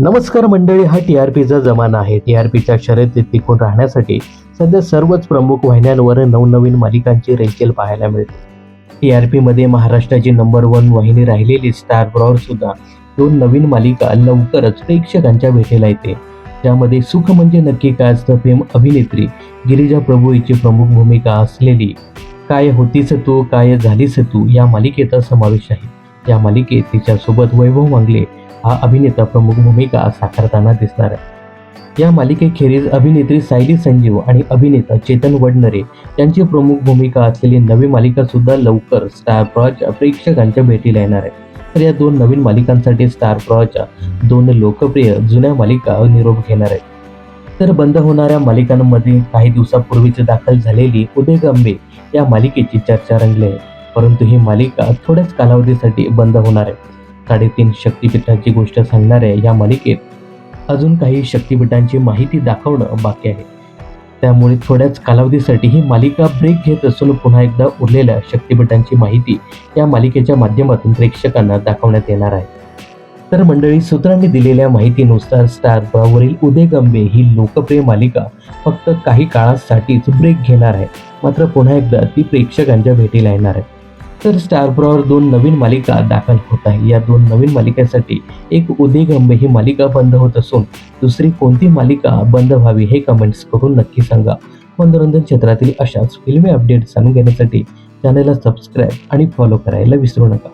नमस्कार मंडळी हा टी आर पीचा जमाना आहे. टी आर पीच्या शर्यतीत टिकून राहण्यासाठी सध्या सर्वच प्रमुख वाहिन्यांवर नवनवीन मालिकांची रेलचेल पाहायला मिळते. टी आर पीमध्ये महाराष्ट्राची नंबर वन वाहिनी राहिलेली स्टार ब्रॉड सुद्धा दोन नवीन मालिका लवकरच प्रेक्षकांच्या भेटीला येते. ज्यामध्ये सुख म्हणजे नक्की काय असतं फेम अभिनेत्री गिरिजा प्रभू हिची प्रमुख भूमिका असलेली काय होतीस तू काय झालीस तू या मालिकेचा समावेश आहे. या मालिकेत तिच्यासोबत वैभव मांगले हा अभिनेता प्रमुख भूमिका साकारताना दिसणार आहे. या मालिकेखेरीज अभिनेत्री सायली संजीव आणि अभिनेता चेतन वडनरे यांची प्रमुख भूमिका असलेली नवी मालिका सुद्धा लवकर स्टार प्रॉच्या प्रेक्षकांच्या भेटीला येणार आहे. तर या दोन नवीन मालिकांसाठी स्टार प्रॉच्या दोन लोकप्रिय जुन्या मालिका निरोप घेणार आहेत तर बंद होणाऱ्या मालिकांमध्ये काही दिवसापूर्वीच दाखल झालेली उदय गंभे या मालिकेची चर्चा रंगली आहे. परंतु ही मालिका थोड्याच कालावधीसाठी बंद होणार आहे. साडेतीन शक्तिपीठांची गोष्ट सांगणाऱ्या या मालिकेत अजून काही शक्तिपीठांची माहिती दाखवणं बाकी आहे. त्यामुळे थोड्याच कालावधीसाठी ही मालिका ब्रेक घेत असून पुन्हा एकदा उरलेल्या शक्तिपीठांची माहिती या मालिकेच्या माध्यमातून प्रेक्षकांना दाखवण्यात येणार आहे. तर मंडळी सूत्रांनी दिलेल्या माहितीनुसार स्टार वरील उदय गंबे ही लोकप्रिय मालिका फक्त काही काळासाठीच ब्रेक घेणार आहे. मात्र पुन्हा एकदा ती प्रेक्षकांच्या भेटीला येणार आहे. तर स्टार प्रॉवर दोन नवीन मालिका दाखल होत आहे. या दोन नवीन मालिकांसाठी एक उदय ही मालिका बंद होत असून दुसरी कोणती मालिका बंद व्हावी हे कमेंट्स करून नक्की सांगा. मनोरंजन क्षेत्रातील अशाच फिल्मी अपडेट जाणून घेण्यासाठी चॅनलला सबस्क्राईब आणि फॉलो करायला विसरू नका.